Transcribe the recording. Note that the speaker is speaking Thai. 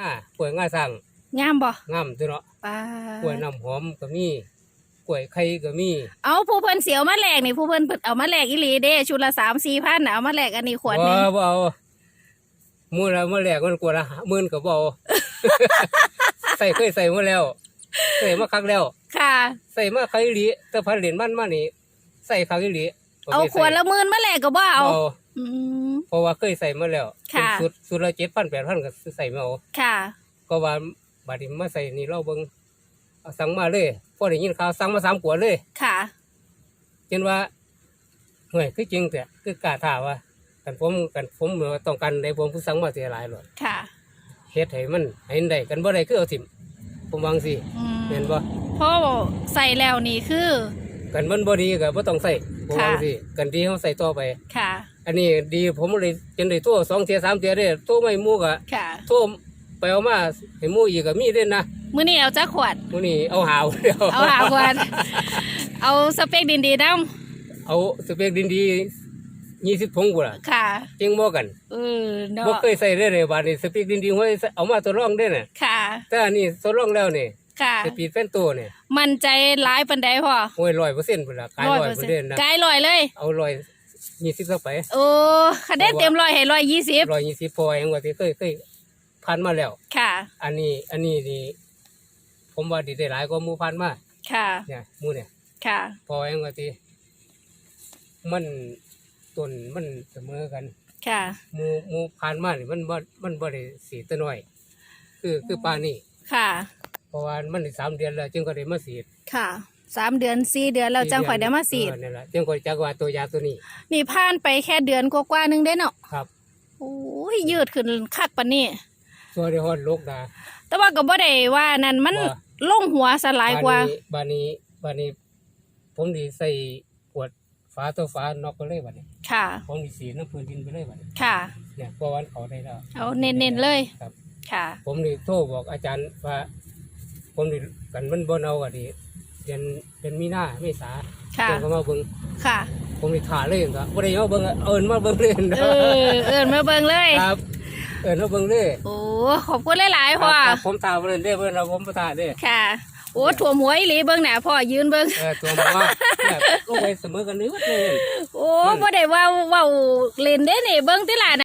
น้ากล้วยง่าสั่งงามบ่งามตัวเนาะป้ากล้วยน้ำหอมก็มีกล้วยไข่ก็มี เอาผู้เพิ่นเสียวมาแลกนี่ผู้เพิ่นเอามาแลกอีหลีเด้ชุดละสามสี่พันน่ะเอามาแลกอันนี้ขวดหนึบ่งบ่เอามื้อละมื้อแรกมันกว่าละหมื่นก็บ่เอาใส่เคยใส่มาแล้วใส่มาครั้งแล้ว ค่ะ ใส่มาครั้งอีหลีแต่พันเหรียญมันมานี่ใส่ครั้งอีหลีบ่เอาไปขวดละหมื่นมาแลกก็บ่เอาเอา อืม เพราะว่าเคยใส่มาแล้วค่ะเป็นสุดสุดละ7,000 8,000ก็ใส่มาเอาค่ะ ก็ว่าบัดนี้มาใส่นี่เราเบิ่งเอาสั่งมาเลยพอได้ยินข่าวสั่งมาสามขวดเลยค่ะ จนว่าเฮ้ยคือจริงแต่คือกล้าท่าว่ากันผมกันผมต้องการในผมผู้สั่งมาเสียหลายหรอกค่ะ เฮ็ดให้มันให้ได้กันบ่ได้คือเอาถิ่มผมวาจั่งสิอืมเห็นบ่เพราะใส่แล้วนี่คือ กันมันบ่ดีก็บ่ต้องใส่ผมวาจั่งค่ะ สิกันดีเฮาใส่ต่อไป ค่ะ อันนี้ดีผมเลยจนได้โทรสองเที่ยสามเที่ยได้โทรไม่หมู่ก็ค่ะโทรไปเอามาให้หมู่อีกก็มีเด้นะมื้อนี้เอาจักขวดมื้อนี้เอาหาวเดียวเอาหาขวดเอาสเปคดีๆนํเอาสเปกดินดียี่สิบผงกูล่ะค่ะจริงบ่กันเออเนาะบ่เคยใส่ได้เลยบาดนี้สเปกดินดีห้วยเอามาทดลองได้น่ะค่ะแต่อันนี้ทดลองแล้วนี่ค่ะสปีดแฟนโตนี่มั่นใจหลายปานใดพ่อห้วย100%พุ่นล่ะขาย100%นะไกลร้อยเลย เอา 100 20เข้าไปโอ้คะแนนเต็มร้อยให้ร้อยยี่สิบ120พอเองว่าที่เคยเคยผ่านมาแล้ว ค่ะ อันนี้อันนี้นี่ผมว่าดีได้หลายกว่าหมู่ผ่านมาค่ะ เนี่ยหมู่เนี่ย ค่ะ พอเองว่าที่มันต้นมันเสมอกัน ค่ะหมู่หมู่ผ่านมานี่มันบ่มันบ่ได้สีแตะน้อย คือคือปานนี้ค่ะ เพราะว่ามันได้สามเดือนแล้ว จึงก็ได้มาสีดค่ะ สามเดือนสี่เดือนแล้วจังข่อยได้มาสีดเออนั่นแหละจึงค่อยจักว่าตัวยาตัวนี้ นี่ผ่านไปแค่เดือนกว่าๆหนึงได้เนาะครับ โอ้ยยืดขึ้นคักปานนี้ ตัวได้ฮอดโลกดาแต่ว่าก็บ่ได้ว่านั่นมันว่าลงหัวสลายกว่า บานนี้บานนี้ ผมดีใส่ขวดฝาตัวฝานอกไปเลยบัดนี้ ค่ะ ผมดีสีน้ำพื้นดินไปเลยบัดนี้ค่ะ เนี่ยเพราะวันเขาได้แล้ว เอาเน้นๆเลย ครับ ค่ะ ผมนี่โทรบอกอาจารย์ว่า ผมนี่กันมันบ่เอาก็ดีเดือนเดือนมีนาเมษาค่ะเพิ่นก็มาเบิ่งค่ะ ผมนี่ถ่าเลยก็บ่ได้เอาเบิ่งอะเอิ้นมาเบิ่งเลยเออ เอินมาเบิ่งเลย ครับ เอิ้นมาเบิ่งเลยโอ้ขอบคุณหลาย ๆ พ่อ ครับผมถ่าเพิ่นเด้อเพิ่นเอาผมบ่ถ่าเด้อค่ะ โอ้ถ่วมหัวอีหลีเบิ่งหน้าพ่อยืนเบิ่ง เออตัวมันว่าแบบก็ไปเสมอกันนึกว่าเลยโอ้บ่ได้ว่าเว้าเล่นเด้นี่เบิ่งติล่ะ